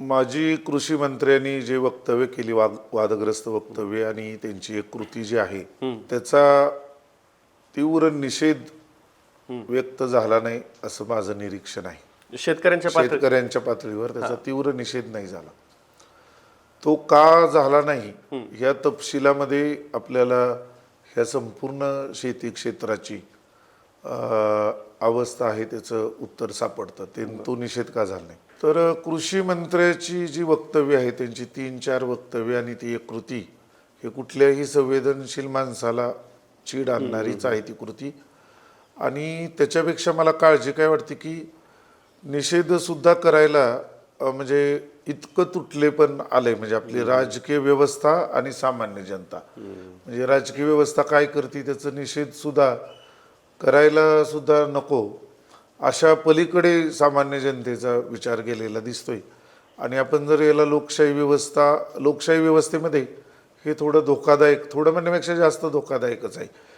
माजी कृषी मंत्र्यांनी जे वक्तव्य केली वाद वादग्रस्त वक्तव्य आणि त्यांची एक कृती जी आहे त्याचा तीव्र निषेध व्यक्त झाला नाही असं माझं निरीक्षण आहे. शेतकऱ्यांच्या शेतकऱ्यांच्या पातळीवर त्याचा तीव्र निषेध नाही झाला. तो का झाला नाही या तपशिलामध्ये आपल्याला ह्या संपूर्ण शेती क्षेत्राची अवस्था आहे त्याचं उत्तर सापडतं. ते तो निषेध का झाला नाही? तर कृषी मंत्र्याची जी वक्तव्य आहे त्यांची तीन चार वक्तव्य आणि ती एक कृती हे कुठल्याही संवेदनशील माणसाला चीड आणणारीच आहे ती कृती. आणि त्याच्यापेक्षा मला काळजी काय वाटते की निषेध सुद्धा करायला म्हणजे इतकं तुटले पण आलंय म्हणजे आपली राजकीय व्यवस्था आणि सामान्य जनता. म्हणजे राजकीय व्यवस्था काय करते त्याचं निषेध सुद्धा करायला सुद्धा नको. अशा पलीकडे सामान्य जनतेचा विचार केलेला दिसतोय. आणि आपण जर याला लोकशाही व्यवस्था लोकशाही व्यवस्थेमध्ये हे थोडं धोकादायक थोडं म्हणण्यापेक्षा जास्त धोकादायकच आहे.